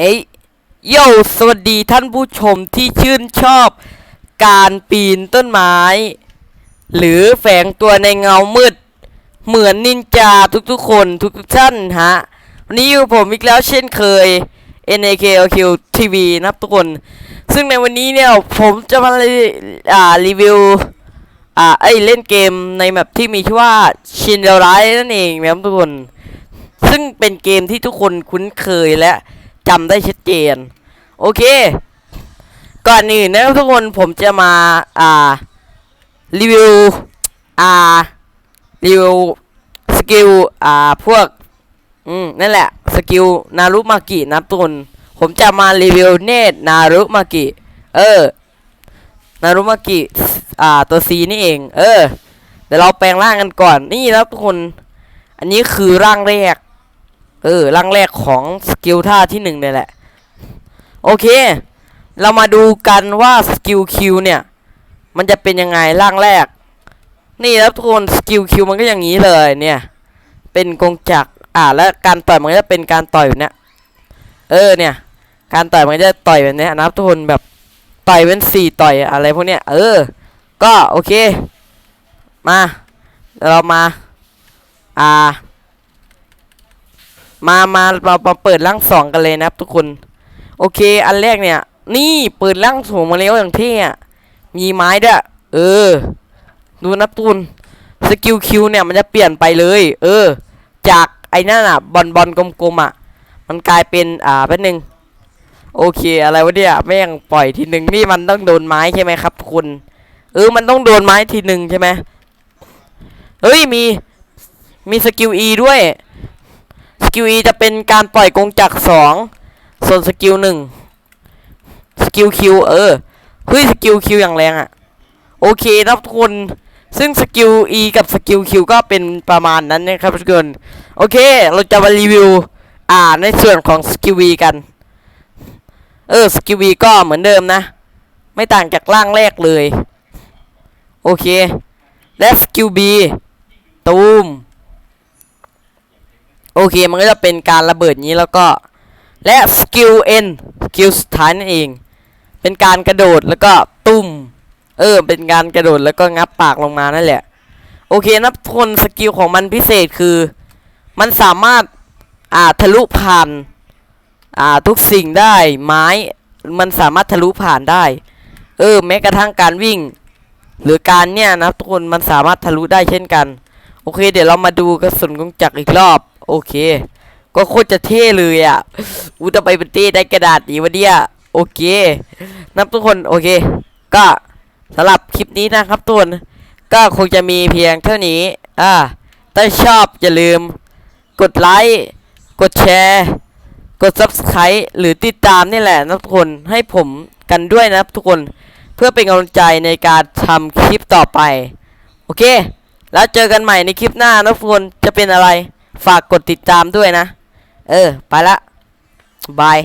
เอ้ยโยสวัสดีท่านผู้ชมที่ชื่นชอบ การปีนต้นไม้ หรือแฝงตัวในเงามืด เหมือนนินจาทุกๆคนทุกๆท่านฮะ วันนี้อยู่ผมอีกแล้วเช่นเคย NAKLQ TV นะครับทุกคน ซึ่งในวันนี้เนี่ยผมจะมาอ่ารีวิว อ่าไอเล่นเกมในแมปที่มีชื่อว่าชินเดลไรนั่นเองนะครับทุกคน ซึ่งเป็นเกมที่ทุกคนคุ้นเคยและ จำได้ชัดเจน โอเค ก่อนอื่นนะครับทุกคนผมจะมา อ่า รีวิว อ่า รีวิว สกิล อ่า พวก อืม นั่นแหละ สกิล นารุมากินับทุกคนผมจะมารีวิวเนตนารุมากิ เออ นารุมากิ อ่า ตัวซีนี่เอง เออ เดี๋ยวเราแปลงร่างกันก่อน นี่แล้วทุกคน อันนี้คือร่างแรก เออร่างแรกของสกิลท่าที่หนึ่งเนี่ยแหละ โอเค เรามาดูกันว่าสกิลคิวเนี่ย มันจะเป็นยังไงร่างแรก นี่แล้วทุกคนสกิลคิวมันก็อย่างนี้เลยเนี่ย เป็นกงจักรอ่าแล้วการต่อยมันก็จะเป็นการต่อยแบบเนี้ยเออเนี่ย การต่อยมันจะต่อยแบบเนี้ยนะครับทุกคนแบบต่อยเป็นสี่ต่อยอะไรพวกเนี้ยเออ ก็โอเค มาเรามา อ่า มามาเรามาเปิดร่างสองกันเลยนะครับ ทุกคน โอเค อันแรกเนี่ย นี่เปิดร่างสูงมาแล้วอย่างเท่อะมีไม้ด้วย เออ ดูนะตูน สกิลคิวเนี่ยมันจะเปลี่ยนไปเลย เออ จากไอ้นั่นอะบอลบอลกลมๆอะมันกลายเป็น อ่าแป๊บนึง โอเค อะไรวะเนี่ย แม่งปล่อยทีหนึ่งนี่มันต้องโดนไม้ใช่ไหมครับคุณเออ มันต้องโดนไม้ทีหนึ่งใช่ไหมเฮ้ย มี มีสกิล E ด้วย สกิล E จะเป็นการปล่อยกงจักรสองส่วนสกิลหนึ่งสกิล Q เออเฮ้ยสกิล Q อย่างแรงอะโอเคนะครับทุกคนซึ่งสกิล E กับสกิล Q ก็เป็นประมาณนั้นนะครับทุกคนโอเค เราจะมารีวิวอ่าในส่วนของสกิล V กัน เออสกิล V ก็เหมือนเดิมนะ ไม่ต่างจากร่างแรกเลย โอเค และสกิล B ตูม โอเคมันก็จะเป็นการระเบิดนี้แล้วก็ และสกิล N สกิลสุดท้ายนั่นเอง เป็นการกระโดดแล้วก็ตุ้ม เออ เป็นการกระโดดแล้วก็งับปากลงมานั่นแหละ โอเคนะทุกคนสกิลของมันพิเศษคือ มันสามารถอ่าทะลุผ่านอ่าทุกสิ่งได้ไม้มันสามารถทะลุผ่านได้ เออ แม้กระทั่งการวิ่ง หรือการเนี่ยนะทุกคนมันสามารถทะลุได้เช่นกัน โอเค เดี๋ยวเรามาดูกระสุนกงจักรอีกรอบ โอเค ก็โคตรจะเท่เลยอะอูจะไปเป็นเต้ได้กระดาษอีวะเนี่ยโอเคนับทุกคนโอเค ก็สำหรับคลิปนี้นะครับทุกคนก็คงจะมีเพียงเท่านี้อ่าถ้าชอบอย่าลืม กดไลค์กดแชร์ กด subscribe หรือติดตามนี่แหละนะทุกคนให้ผมกันด้วยนะทุกคนเพื่อเป็นกำลังใจในการทำคลิปต่อไป โอเค แล้วเจอกันใหม่ในคลิปหน้านะทุกคนจะเป็นอะไร ฝากกดติดตามด้วยนะ เออ ไปละบาย